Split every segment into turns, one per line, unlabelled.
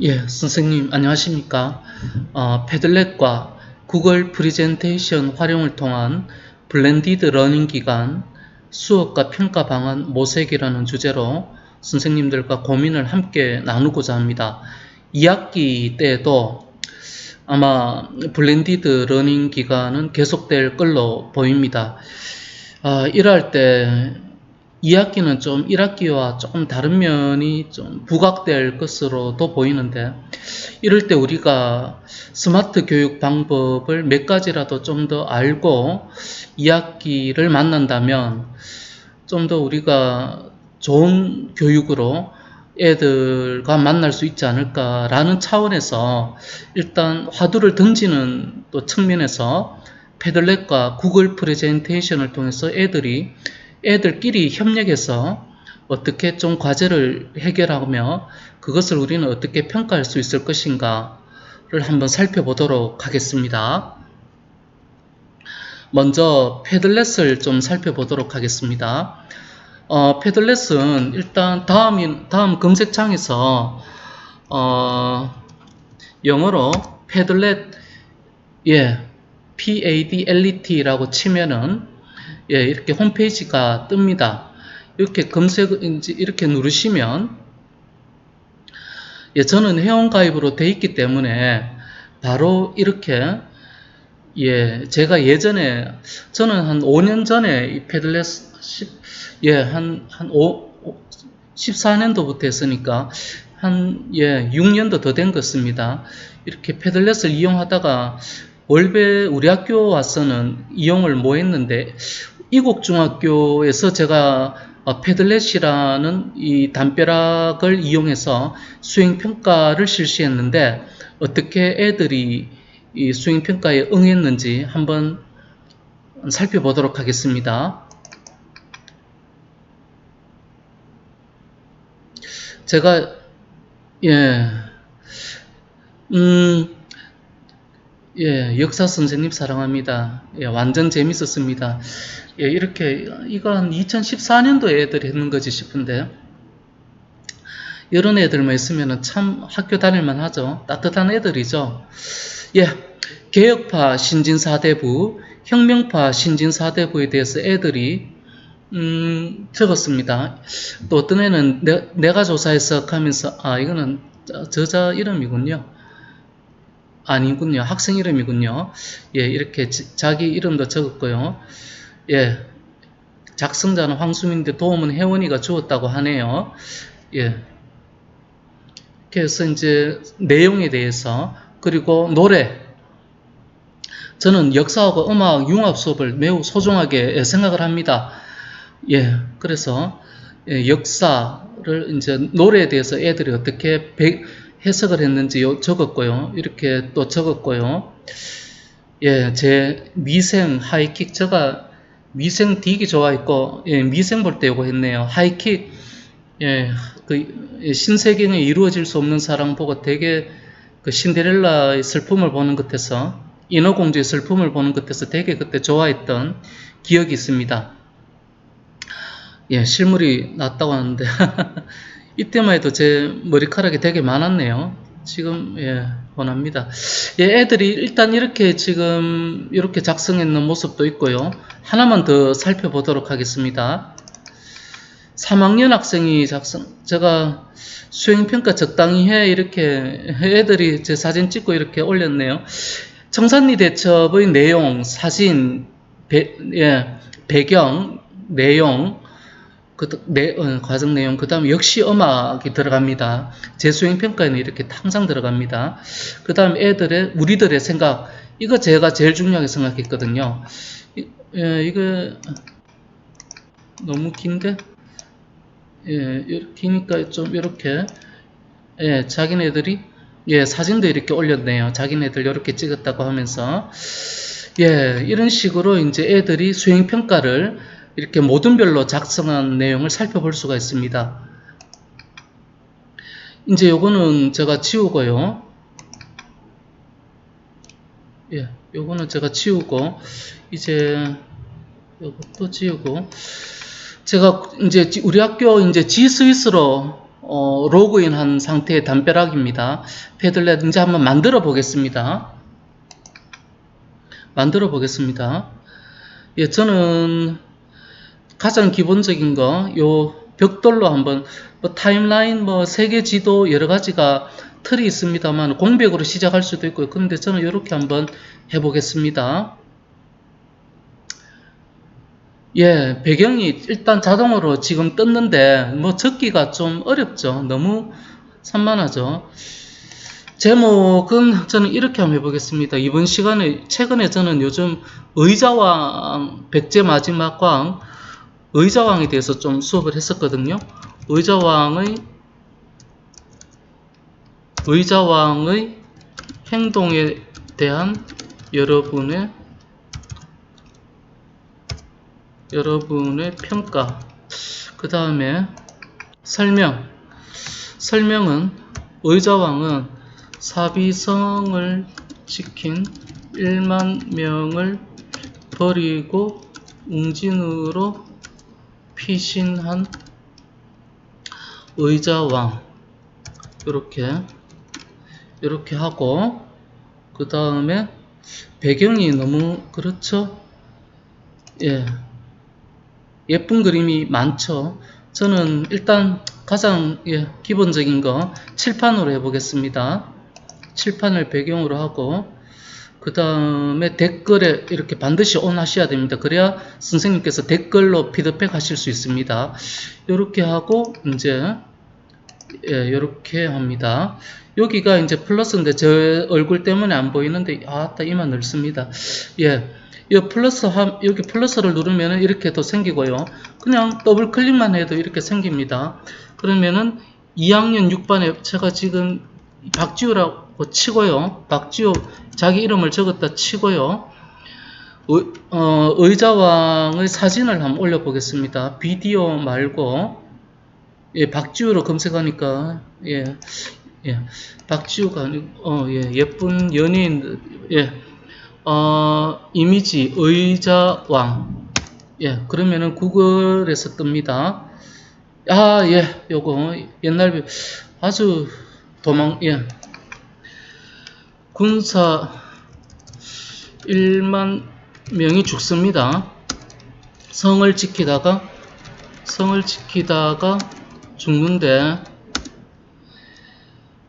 예, 선생님 안녕하십니까? 어, 패들렛과 구글 프리젠테이션 활용을 통한 블렌디드 러닝 기간 수업과 평가 방안 모색이라는 주제로 선생님들과 고민을 함께 나누고자 합니다. 2학기 때에도 아마 블렌디드 러닝 기간은 계속될 걸로 보입니다. 아, 이럴 때 2학기는 좀 1학기와 조금 다른 면이 좀 부각될 것으로도 보이는데 이럴 때 우리가 스마트 교육 방법을 몇 가지라도 좀 더 알고 2학기를 만난다면 좀 더 우리가 좋은 교육으로 애들과 만날 수 있지 않을까라는 차원에서 일단 화두를 던지는 또 측면에서 패들렛과 구글 프레젠테이션을 통해서 애들이 애들끼리 협력해서 어떻게 좀 과제를 해결하며 그것을 우리는 어떻게 평가할 수 있을 것인가를 한번 살펴보도록 하겠습니다. 먼저 패들렛을 좀 살펴보도록 하겠습니다. 어, 패들렛은 일단 다음, 다음 검색창에서 어, 영어로 패들렛 예, PADLET라고 치면은 예, 이렇게 홈페이지가 뜹니다. 이렇게 검색, 이제 이렇게 누르시면, 예, 저는 회원가입으로 돼 있기 때문에 바로 이렇게, 예, 제가 예전에, 저는 한 5년 전에 이 패들렛, 10, 예, 한, 한 5, 14년도부터 했으니까, 한, 예, 6년도 더 된 것입니다. 이렇게 패들렛을 이용하다가, 월배 우리 학교 와서는 이용을 뭐 했는데 이곡중학교에서 제가 어, 패들렛이라는 이 담벼락을 이용해서 수행평가를 실시했는데 어떻게 애들이 이 수행평가에 응했는지 한번 살펴보도록 하겠습니다. 제가 예, 음, 예, 역사 선생님 사랑합니다. 예, 완전 재밌었습니다. 예, 이렇게, 이거 한 2014년도에 애들이 했는 거지 싶은데, 이런 애들만 있으면 참 학교 다닐만 하죠. 따뜻한 애들이죠. 예, 개혁파 신진사대부, 혁명파 신진사대부에 대해서 애들이, 음, 적었습니다. 또 어떤 애는 내, 내가 조사해서 하면서, 아, 이거는 저자 이름이군요. 아니군요. 학생 이름이군요. 예, 이렇게 지, 자기 이름도 적었고요. 예, 작성자는 황수민인데 도움은 혜원이가 주었다고 하네요. 예. 그래서 이제 내용에 대해서 그리고 노래 저는 역사하고 음악 융합 수업을 매우 소중하게 생각을 합니다. 예, 그래서 예, 역사를 이제 노래에 대해서 애들이 어떻게 배, 해석을 했는지 적었고요. 이렇게 또 적었고요. 예, 제 미생 하이킥 제가 미생 되게 좋아했고 예, 미생 볼 때 요거 했네요. 하이킥 예, 그 신세경에 이루어질 수 없는 사랑 보고 되게 그 신데렐라의 슬픔을 보는 것에서 인어공주의 슬픔을 보는 것에서 되게 그때 좋아했던 기억이 있습니다. 예, 실물이 났다고 하는데 이때만 해도 제 머리카락이 되게 많았네요. 지금 예, 원합니다. 예, 애들이 일단 이렇게 지금 이렇게 작성했는 모습도 있고요. 하나만 더 살펴보도록 하겠습니다. 3학년 학생이 작성, 제가 수행평가 적당히 해 이렇게 애들이 제 사진 찍고 이렇게 올렸네요. 청산리 대첩의 내용, 사진, 배, 예, 배경, 내용, 그 내, 어, 과정 내용, 그 다음 역시 음악이 들어갑니다. 재수행 평가에는 이렇게 항상 들어갑니다. 그 다음 애들의, 우리들의 생각, 이거 제가 제일 중요하게 생각했거든요. 이, 예, 이거 너무 긴데? 예, 기니까 좀 이렇게, 예, 자기네들이, 예, 사진도 이렇게 올렸네요. 자기네들 이렇게 찍었다고 하면서, 예, 이런 식으로 이제 애들이 수행 평가를 이렇게 모든별로 작성한 내용을 살펴볼 수가 있습니다. 이제 요거는 제가 지우고요. 예, 요거는 제가 지우고, 이제 요것도 지우고, 제가 이제 우리 학교 이제 G 스위스로 어, 로그인한 상태의 담벼락입니다. 패들렛 이제 한번 만들어 보겠습니다. 만들어 보겠습니다. 예, 저는 가장 기본적인 거, 요 벽돌로 한번 뭐 타임라인, 뭐 세계 지도 여러 가지가 틀이 있습니다만 공백으로 시작할 수도 있고요. 그런데 저는 이렇게 한번 해보겠습니다. 예, 배경이 일단 자동으로 지금 떴는데 뭐 적기가 좀 어렵죠. 너무 산만하죠. 제목은 저는 이렇게 한번 해보겠습니다. 이번 시간에 최근에 저는 요즘 의자왕 백제 마지막 왕 의자왕에 대해서 좀 수업을 했었거든요. 의자왕의 의자왕의 행동에 대한 여러분의 여러분의 평가 그 다음에 설명 설명은 의자왕은 사비성을 지킨 1만 명을 버리고 웅진으로 피신한 의자왕. 이렇게 이렇게 하고 그 다음에 배경이 너무 그렇죠? 예. 예쁜 그림이 많죠? 저는 일단 가장 예, 기본적인 거 칠판으로 해보겠습니다. 칠판을 배경으로 하고 그 다음에 댓글에 이렇게 반드시 온 하셔야 됩니다. 그래야 선생님께서 댓글로 피드백 하실 수 있습니다. 이렇게 하고 이제 예, 이렇게 합니다. 여기가 이제 플러스인데 제 얼굴 때문에 안 보이는데 아따 이만 넓습니다. 예. 이 플러스 함, 여기 플러스를 누르면 이렇게 더 생기고요. 그냥 더블 클릭만 해도 이렇게 생깁니다. 그러면은 2학년 6반에 제가 지금 박지우라고 치고요. 박지우 자기 이름을 적었다 치고요. 의, 어, 의자왕의 사진을 한번 올려보겠습니다. 비디오 말고 예, 박지우로 검색하니까 예, 예, 박지우가 어, 예, 예쁜 연예인 예, 어, 이미지 의자왕 예, 그러면은 구글에서 뜹니다. 아, 예, 요거 옛날 아주 도망 예. 군사 1만 명이 죽습니다. 성을 지키다가 성을 지키다가 죽는데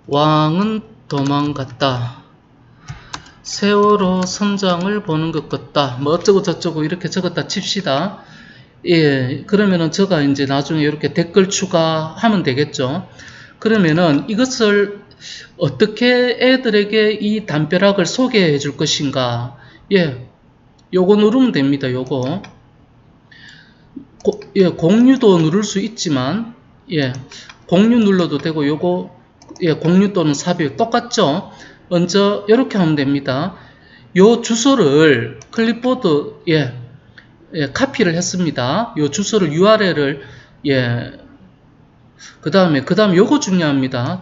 왕은 도망갔다. 세월호 선장을 보는 것 같다. 뭐 어쩌고 저쩌고 이렇게 적었다 칩시다. 예, 그러면은 제가 이제 나중에 이렇게 댓글 추가하면 되겠죠. 그러면은 이것을 어떻게 애들에게 이 담벼락을 소개해 줄 것인가? 예, 요거 누르면 됩니다. 요거. 고, 예, 공유도 누를 수 있지만, 예, 공유 눌러도 되고, 요거, 예, 공유 또는 삽입 똑같죠? 먼저, 이렇게 하면 됩니다. 요 주소를 클립보드, 예, 예, 카피를 했습니다. 요 주소를 URL을, 예, 그 다음에, 그 다음에 요거 중요합니다.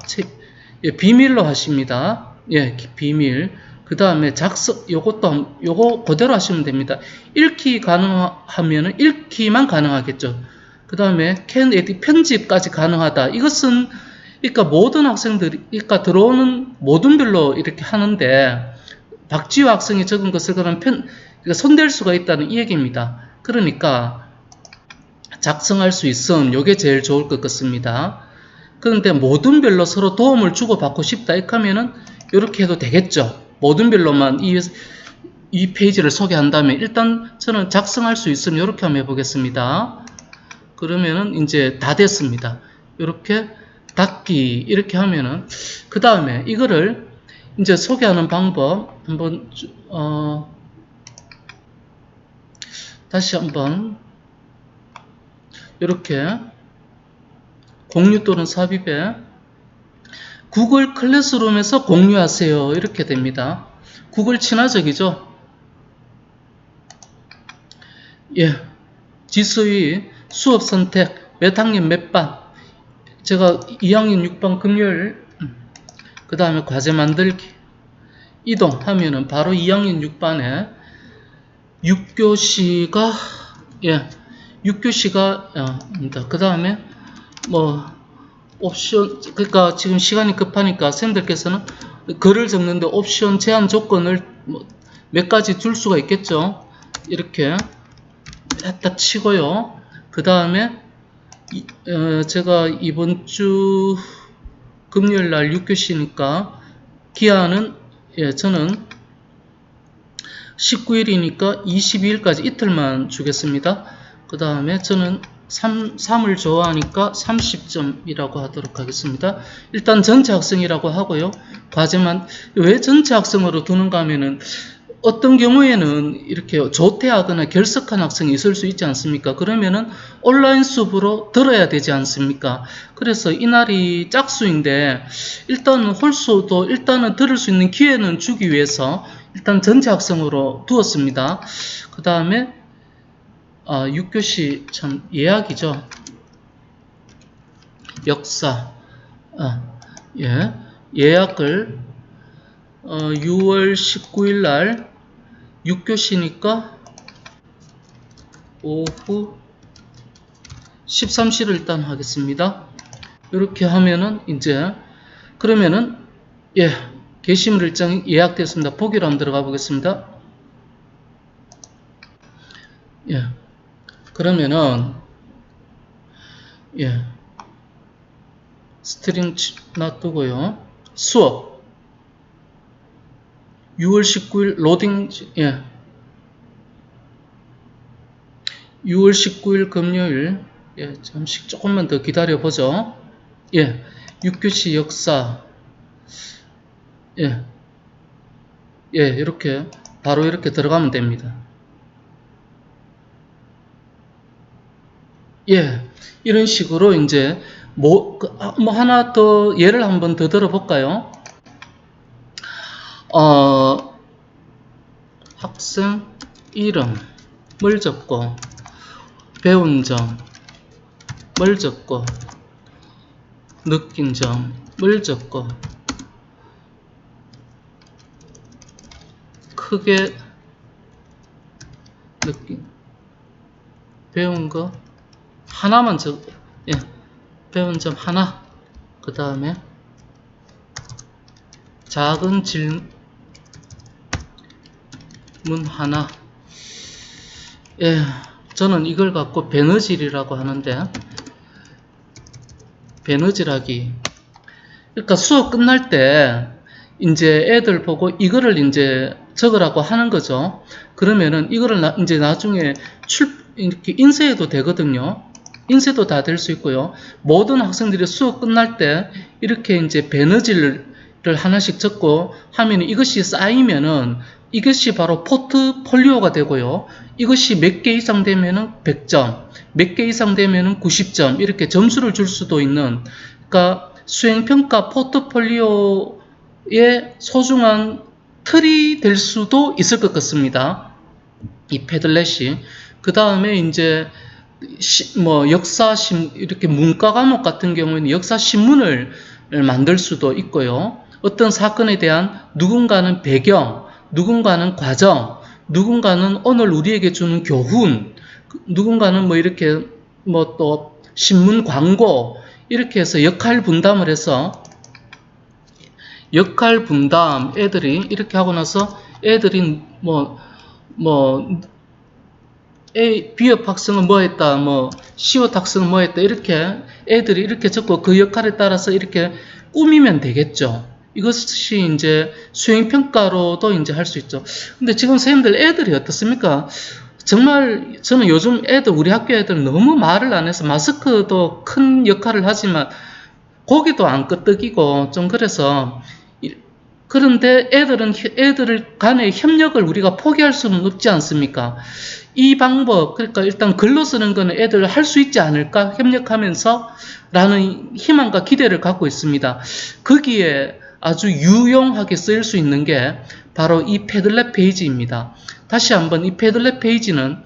예, 비밀로 하십니다. 예, 비밀. 그 다음에 작성, 요것도, 요거 그대로 하시면 됩니다. 읽기 가능하면은 읽기만 가능하겠죠. 그 다음에 can 편집까지 가능하다. 이것은, 그러니까 모든 학생들이, 그러니까 들어오는 모든 별로 이렇게 하는데, 박지우 학생이 적은 것을 그런 편, 그러니까 손댈 수가 있다는 이 얘기입니다. 그러니까, 작성할 수 있음, 요게 제일 좋을 것 같습니다. 그런데 모든 별로 서로 도움을 주고받고 싶다 이렇게 하면은 이렇게 해도 되겠죠. 모든 별로만 이, 이 페이지를 소개한다면 일단 저는 작성할 수 있으면 이렇게 한번 해보겠습니다. 그러면은 이제 다 됐습니다. 이렇게 닫기 이렇게 하면은 그 다음에 이거를 이제 소개하는 방법 한번 어 다시 한번 이렇게 공유 또는 삽입에 구글 클래스룸에서 공유하세요. 이렇게 됩니다. 구글 친화적이죠? 예. 지수의 수업 선택, 몇 학년 몇 반. 제가 2학년 6반 금요일, 그 다음에 과제 만들기, 이동하면은 바로 2학년 6반에 6교시가, 예, 6교시가, 어, 그 다음에 뭐 옵션 그러니까 지금 시간이 급하니까 쌤들께서는 글을 적는데 옵션 제한 조건을 뭐 몇 가지 둘 수가 있겠죠. 이렇게 했다 치고요. 그 다음에 어, 제가 이번 주 금요일 날 6교시니까 기한은 예, 저는 19일이니까 22일까지 이틀만 주겠습니다. 그 다음에 저는 3, 3을 좋아하니까 30점이라고 하도록 하겠습니다. 일단 전체 학생이라고 하고요. 과제만 왜 전체 학생으로 두는가 하면은 어떤 경우에는 이렇게 조퇴하거나 결석한 학생이 있을 수 있지 않습니까? 그러면은 온라인 수업으로 들어야 되지 않습니까? 그래서 이날이 짝수인데 일단 홀수도 일단은 들을 수 있는 기회는 주기 위해서 일단 전체 학생으로 두었습니다. 그 다음에 아, 6교시 참 예약이죠. 역사 아, 예 예약을 어, 6월 19일 날 6교시니까 오후 13시를 일단 하겠습니다. 이렇게 하면은 이제 그러면은 예 게시물 일정이 예약됐습니다. 보기로 한번 들어가 보겠습니다. 예 그러면은 예 스트링 놔두고요. 수업 6월 19일 로딩 예 6월 19일 금요일 예 잠시 조금만 더 기다려 보죠. 예 6교시 역사 예 예, 이렇게 바로 이렇게 들어가면 됩니다. 예, 이런 식으로 이제 뭐, 뭐 하나 더 예를 한번 더 들어볼까요? 어, 학생 이름을 적고 배운 점을 적고 느낀 점을 적고 크게 느낀 배운 거 하나만 적 예, 배운 점 하나 그 다음에 작은 질문 하나 예, 저는 이걸 갖고 배너질이라고 하는데 배너질하기 그러니까 수업 끝날 때 이제 애들 보고 이거를 이제 적으라고 하는 거죠. 그러면은 이거를 나, 이제 나중에 출 이렇게 인쇄해도 되거든요. 인쇄도 다 될 수 있고요. 모든 학생들이 수업 끝날 때 이렇게 이제 배너지를 하나씩 적고 하면 이것이 쌓이면은 이것이 바로 포트폴리오가 되고요. 이것이 몇 개 이상 되면은 100점, 몇 개 이상 되면은 90점 이렇게 점수를 줄 수도 있는 그러니까 수행평가 포트폴리오의 소중한 틀이 될 수도 있을 것 같습니다. 이 패들렛이 그 다음에 이제 시, 뭐 역사 신 이렇게 문과 과목 같은 경우에는 역사 신문을 만들 수도 있고요. 어떤 사건에 대한 누군가는 배경, 누군가는 과정, 누군가는 오늘 우리에게 주는 교훈, 누군가는 뭐 이렇게 뭐 또 신문 광고 이렇게 해서 역할 분담을 해서 역할 분담 애들이 이렇게 하고 나서 애들이 뭐뭐 A, B업 학생은 뭐 했다, 뭐, C업 학생은 뭐 했다, 이렇게 애들이 이렇게 적고 그 역할에 따라서 이렇게 꾸미면 되겠죠. 이것이 이제 수행평가로도 이제 할 수 있죠. 근데 지금 선생님들 애들이 어떻습니까? 정말 저는 요즘 애들, 우리 학교 애들 너무 말을 안 해서 마스크도 큰 역할을 하지만 고기도 안 끄떡이고 좀 그래서 그런데 애들은 애들 간의 협력을 우리가 포기할 수는 없지 않습니까? 이 방법 그러니까 일단 글로 쓰는 거는 애들 할 수 있지 않을까 협력하면서 라는 희망과 기대를 갖고 있습니다. 거기에 아주 유용하게 쓰일 수 있는 게 바로 이 패들렛 페이지입니다. 다시 한번 이 패들렛 페이지는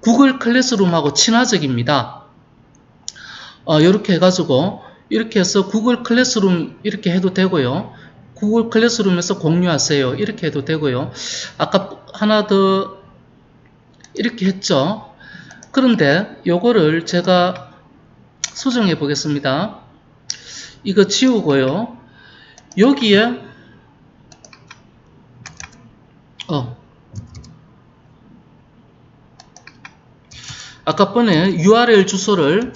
구글 클래스룸하고 친화적입니다. 어, 이렇게 해가지고 이렇게 해서 구글 클래스룸 이렇게 해도 되고요. 구글 클래스룸에서 공유하세요. 이렇게 해도 되고요. 아까 하나 더 이렇게 했죠. 그런데 요거를 제가 수정해 보겠습니다. 이거 지우고요. 여기에 어 아까 번에 URL 주소를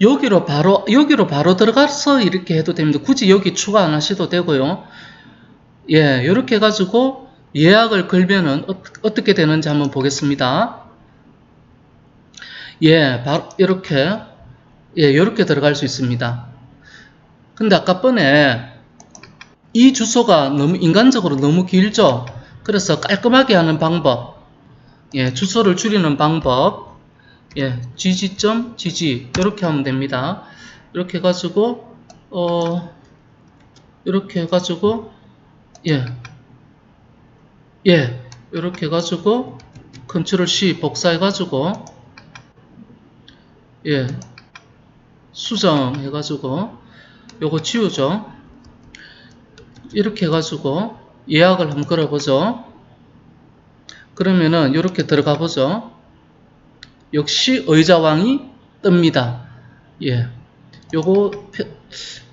여기로 바로 여기로 바로 들어가서 이렇게 해도 됩니다. 굳이 여기 추가 안 하셔도 되고요. 예, 이렇게 해가지고 예약을 걸면은 어, 떻게 되는지 한번 보겠습니다. 예, 바로 이렇게 예, 이렇게 들어갈 수 있습니다. 근데 아까 번에 이 주소가 너무 인간적으로 너무 길죠. 그래서 깔끔하게 하는 방법, 예, 주소를 줄이는 방법, 예, gg.gg 이렇게 하면 됩니다. 이렇게 해가지고 어 이렇게 해가지고 예, 예, 이렇게 해가지고 컨트롤 C 복사해가지고 예, 수정해가지고 요거 지우죠. 이렇게 해가지고 예약을 한번 걸어보죠. 그러면은 이렇게 들어가 보죠. 역시 의자왕이 뜹니다. 예, 요거 펴-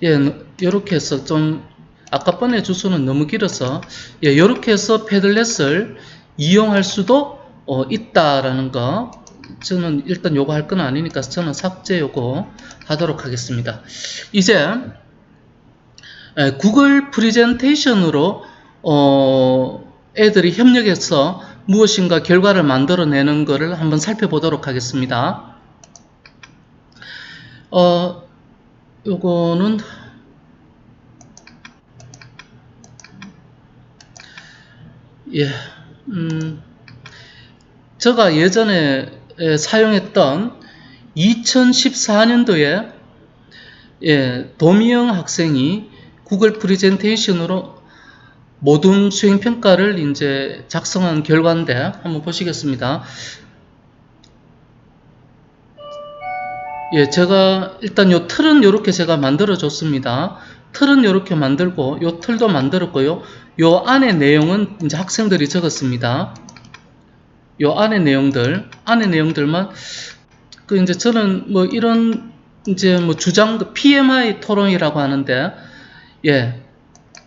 예, 요렇게 해서 좀 아까 번에 주소는 너무 길어서 예, 요렇게 해서 패들렛을 이용할 수도 어, 있다라는 거 저는 일단 요거 할 건 아니니까 저는 삭제 요거 하도록 하겠습니다. 이제 에, 구글 프리젠테이션으로 어, 애들이 협력해서 무엇인가 결과를 만들어내는 것을 한번 살펴보도록 하겠습니다. 어, 요거는 예, 음, 제가 예전에 에, 사용했던 2014년도에 예, 도미영 학생이 구글 프레젠테이션으로 모든 수행 평가를 이제 작성한 결과인데 한번 보시겠습니다. 예, 제가 일단 요 틀은 이렇게 제가 만들어 줬습니다. 틀은 이렇게 만들고 요 틀도 만들었고요. 요 안에 내용은 이제 학생들이 적었습니다. 요 안에 내용들, 안에 내용들만 그 이제 저는 뭐 이런 이제 뭐 주장 PMI 토론이라고 하는데 예.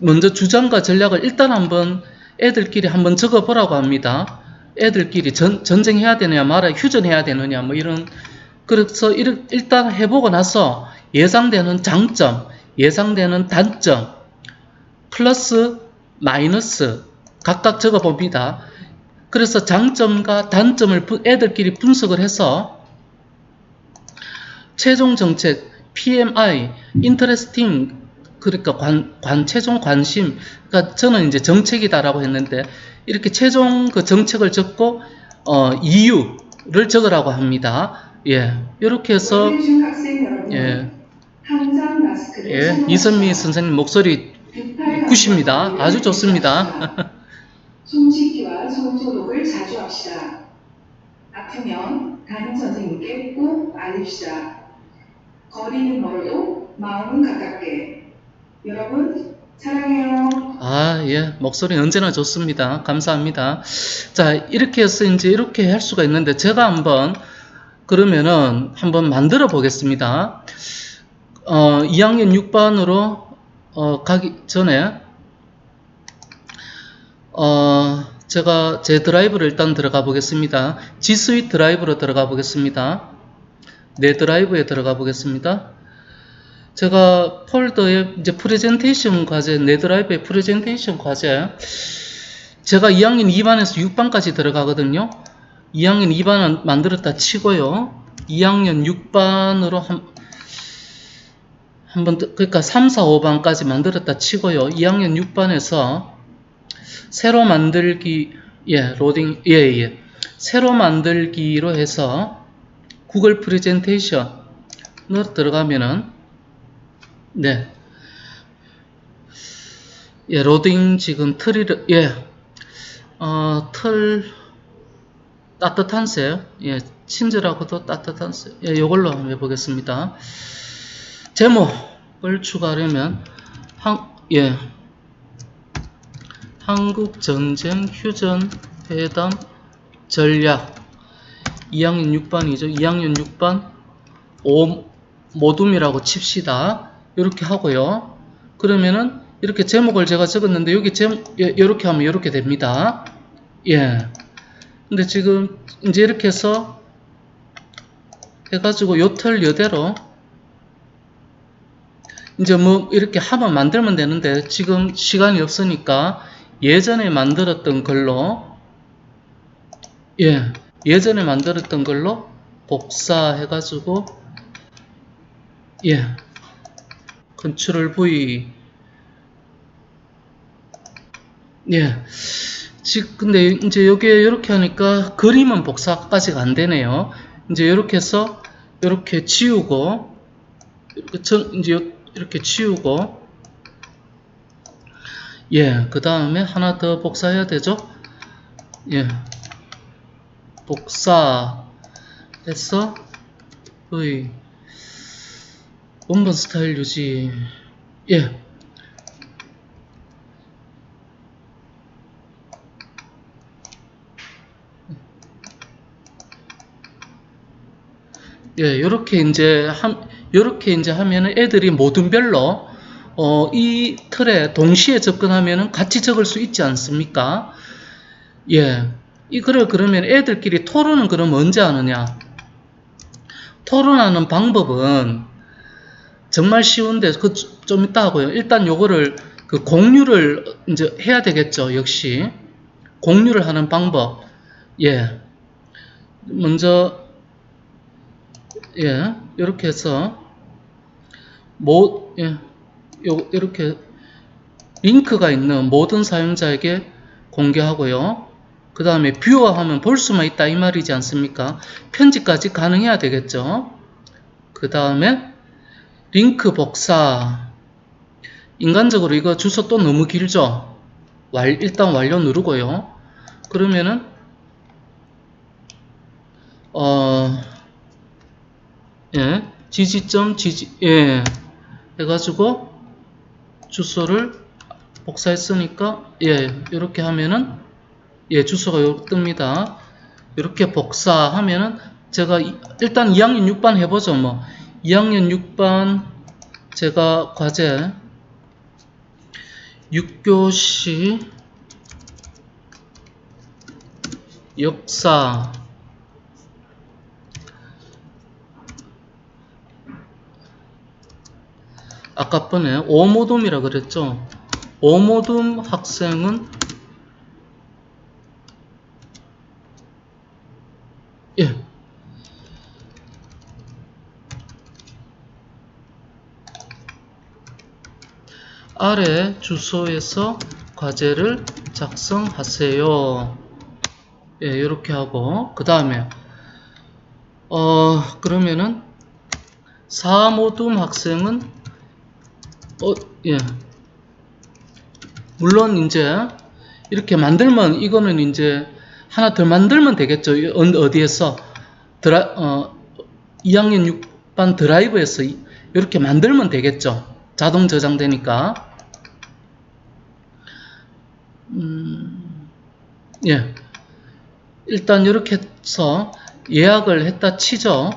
먼저 주장과 전략을 일단 한번 애들끼리 한번 적어 보라고 합니다. 애들끼리 전, 전쟁해야 되느냐 말아 휴전해야 되느냐 뭐 이런 그래서 일단 해보고 나서 예상되는 장점, 예상되는 단점, 플러스, 마이너스 각각 적어 봅니다. 그래서 장점과 단점을 분- 애들끼리 분석을 해서 최종 정책, PMI, interesting, 그러니까 관, 관, 최종 관심, 그러니까 저는 이제 정책이다라고 했는데, 이렇게 최종 그 정책을 적고, 어, 이유를 적으라고 합니다. 예. 이렇게 해서, 예, 예. 이선미 선생님 목소리 굿입니다. 아주 좋습니다.
유지하십시오. 손 씻기와 손 소독을 자주 합시다. 아프면 담임 선생님께 꼭 알립시다. 거리는 멀어도 마음은 가깝게. 여러분 사랑해요.
아, 예. 목소리 언제나 좋습니다. 감사합니다. 자, 이렇게 해서 이제 이렇게 할 수가 있는데, 제가 한번, 그러면은 한번 만들어 보겠습니다. 어, 2학년 6반으로, 어, 가기 전에, 어, 제가 제 드라이브를 일단 들어가 보겠습니다. G Suite 드라이브로 들어가 보겠습니다. 내 드라이브에 들어가 보겠습니다. 제가 폴더에 이제 프레젠테이션 과제, 내 드라이브의 프레젠테이션 과제, 제가 2학년 2반에서 6반까지 들어가거든요. 2학년 2반은 만들었다 치고요. 2학년 6반으로 한, 한번, 더- 그러니까 3, 4, 5반까지 만들었다 치고요. 2학년 6반에서 새로 만들기, 예, 로딩, 예, 예. 새로 만들기로 해서 구글 프레젠테이션으로 들어가면은 네. 예, 로딩 지금 틀이, 예, 어, 틀, 따뜻한 색, 예, 친절하고도 따뜻한 색, 예, 요걸로 한번 해보겠습니다. 제목을 추가하려면, 한, 예, 한국 전쟁 휴전 회담 전략 2학년 6반이죠. 2학년 6반 5, 모둠이라고 칩시다. 이렇게 하고요. 그러면은 이렇게 제목을 제가 적었는데 여기 제목 이렇게 하면 이렇게 됩니다. 예. 근데 지금 이제 이렇게 해서 해가지고 요틀 요대로 이제 뭐 이렇게 하면 만들면 되는데 지금 시간이 없으니까 예전에 만들었던 걸로 예 예전에 만들었던 걸로 복사해가지고 예 컨트롤 V 예. 지, 근데 이제 여기에 이렇게 하니까 그림은 복사까지가 안 되네요. 이제 이렇게 해서 이렇게 지우고 이제 요- 이렇게 지우고. 예, 그 다음에 하나 더 복사해야 되죠? 예, 복사해서 V 원본 스타일 유지 예, 예, 요렇게 이제 함, 요렇게 이제 하면은 애들이 모둠별로 어, 이 틀에 동시에 접근하면은 같이 적을 수 있지 않습니까? 예. 이거를 그러면 애들끼리 토론은 그럼 언제 하느냐? 토론하는 방법은 정말 쉬운데 그 좀 이따 하고요. 일단 요거를 그 공유를 이제 해야 되겠죠. 역시 공유를 하는 방법. 예. 먼저 예, 이렇게 해서 모, 예, 요, 이렇게 링크가 있는 모든 사용자에게 공개하고요. 그 다음에 뷰어하면 볼 수만 있다 이 말이지 않습니까? 편집까지 가능해야 되겠죠. 그 다음에 링크 복사 인간적으로 이거 주소 또 너무 길죠? 완, 일단 완료 누르고요. 그러면은 어 예, 지지점 지지 예 해가지고 주소를 복사했으니까 예 이렇게 하면은 예 주소가 요 뜹니다. 이렇게 복사하면은 제가 이- 일단 2학년 6반 해보죠 뭐 2학년 6반 제가 과제 6교시 역사 아까 번에 오모둠이라 그랬죠. 오모둠 학생은 예. 아래 주소에서 과제를 작성하세요. 예, 이렇게 하고 그 다음에 어 그러면은 사모둠 학생은 어, 예. 물론 이제 이렇게 만들면 이거는 이제 하나 더 만들면 되겠죠. 이- 어- 어디에서 드라 어 2학년 6반 드라이브에서 이- 이렇게 만들면 되겠죠. 자동 저장되니까. 음, 예. 일단 이렇게 해서 예약을 했다 치죠.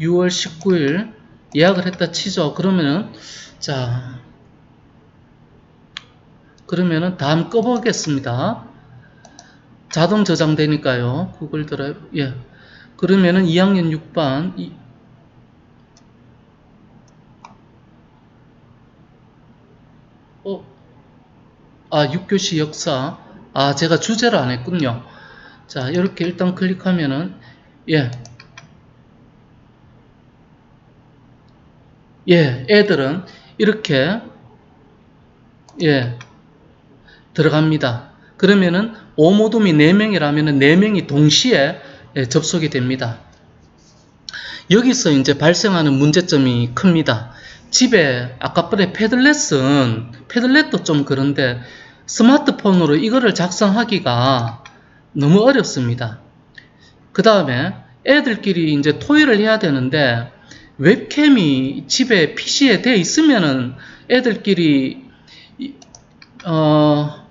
6월 19일 예약을 했다 치죠. 그러면은 자 그러면은 다음 꺼보겠습니다. 자동 저장되니까요. 구글 드라이브 예. 그러면은 2학년 6반 어, 아 6교시 역사 아 제가 주제를 안 했군요. 자 이렇게 일단 클릭하면은 예 예, 애들은 이렇게 예 들어갑니다. 그러면은 오모둠이 4명이라면은 4명이 동시에 예, 접속이 됩니다. 여기서 이제 발생하는 문제점이 큽니다. 집에 아까 번에 패들렛은 패들렛도 좀 그런데 스마트폰으로 이거를 작성하기가 너무 어렵습니다. 그 다음에 애들끼리 이제 토의를 해야 되는데 웹캠이 집에 PC에 돼 있으면은 애들끼리 이- 어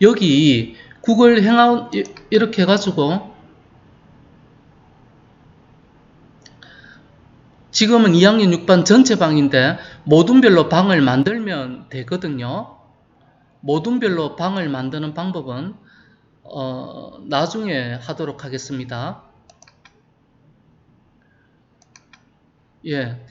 여기 구글 행아웃 이- 이렇게 해가지고 지금은 2학년 6반 전체 방인데 모둠별로 방을 만들면 되거든요. 모둠별로 방을 만드는 방법은 어, 나중에 하도록 하겠습니다. 예,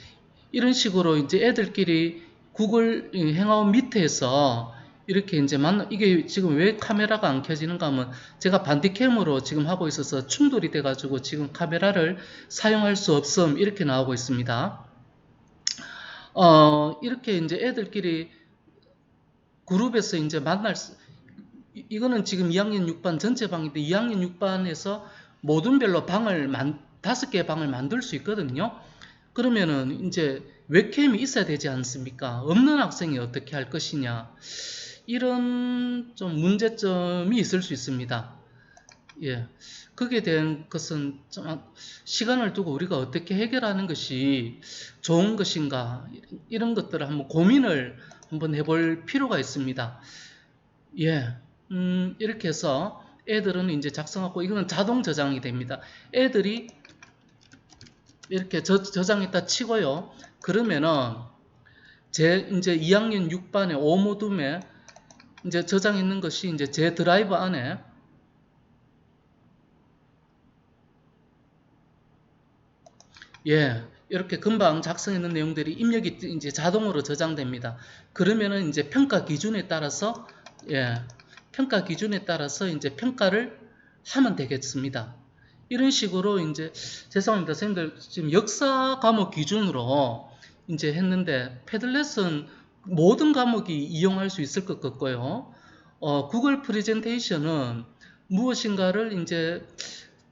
이런 식으로 이제 애들끼리 구글 행아웃 밑에서 이렇게 이제 만나 이게 지금 왜 카메라가 안 켜지는가 하면 제가 반디캠으로 지금 하고 있어서 충돌이 돼 가지고 지금 카메라를 사용할 수 없음 이렇게 나오고 있습니다. 어, 이렇게 이제 애들끼리 그룹에서 이제 만날 수, 이- 이거는 지금 2학년 6반 전체 방인데 2학년 6반에서 모든 별로 방을 만 다섯 개의 방을 만들 수 있거든요. 그러면은 이제 웹캠이 있어야 되지 않습니까? 없는 학생이 어떻게 할 것이냐. 이런 좀 문제점이 있을 수 있습니다. 예. 거기에 대한 것은 좀 아- 시간을 두고 우리가 어떻게 해결하는 것이 좋은 것인가 이런 것들을 한번 고민을 한번 해볼 필요가 있습니다. 예. 음, 이렇게 해서 애들은 이제 작성하고 이거는 자동 저장이 됩니다. 애들이 이렇게 저, 저장했다 치고요. 그러면은 제 이제 2학년 6반의 오모둠에 이제 저장했는 것이 이제 제 드라이브 안에 예, 이렇게 금방 작성했는 내용들이 입력이 이제 자동으로 저장됩니다. 그러면은 이제 평가 기준에 따라서 예, 평가 기준에 따라서 이제 평가를 하면 되겠습니다. 이런 식으로 이제 죄송합니다. 선생님들 지금 역사 과목 기준으로 이제 했는데 패들렛은 모든 과목이 이용할 수 있을 것 같고요. 어, 구글 프레젠테이션은 무엇인가를 이제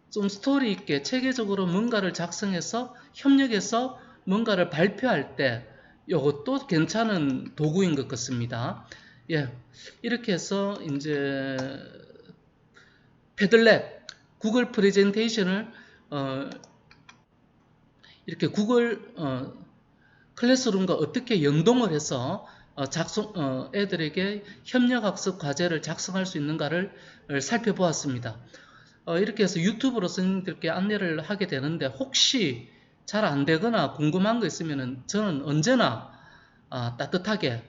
좀 스토리 있게 체계적으로 뭔가를 작성해서 협력해서 뭔가를 발표할 때 이것도 괜찮은 도구인 것 같습니다. 예, 이렇게 해서 이제 패들렛 구글 프레젠테이션을 어, 이렇게 구글 어, 클래스룸과 어떻게 연동을 해서 어, 작성 어, 애들에게 협력학습 과제를 작성할 수 있는가를 살펴보았습니다. 어, 이렇게 해서 유튜브로 선생님들께 안내를 하게 되는데 혹시 잘 안 되거나 궁금한 거 있으면은 저는 언제나 아, 따뜻하게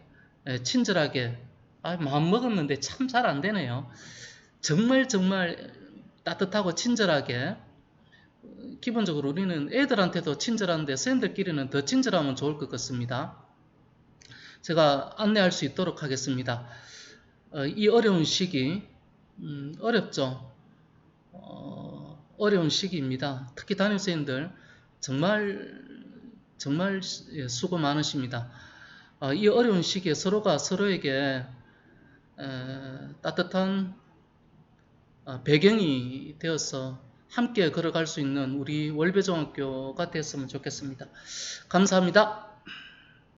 예, 친절하게 아, 마음 먹었는데 참 잘 안 되네요. 정말 정말 따뜻하고 친절하게 기본적으로 우리는 애들한테도 친절한데 쌤들끼리는 더 친절하면 좋을 것 같습니다. 제가 안내할 수 있도록 하겠습니다. 어, 이 어려운 시기 음, 어렵죠. 어, 어려운 시기입니다. 특히 담임선생님들 정말 정말 예, 수고 많으십니다. 어, 이 어려운 시기에 서로가 서로에게 에, 따뜻한 어, 배경이 되어서 함께 걸어갈 수 있는 우리 월배중학교가 됐으면 좋겠습니다. 감사합니다.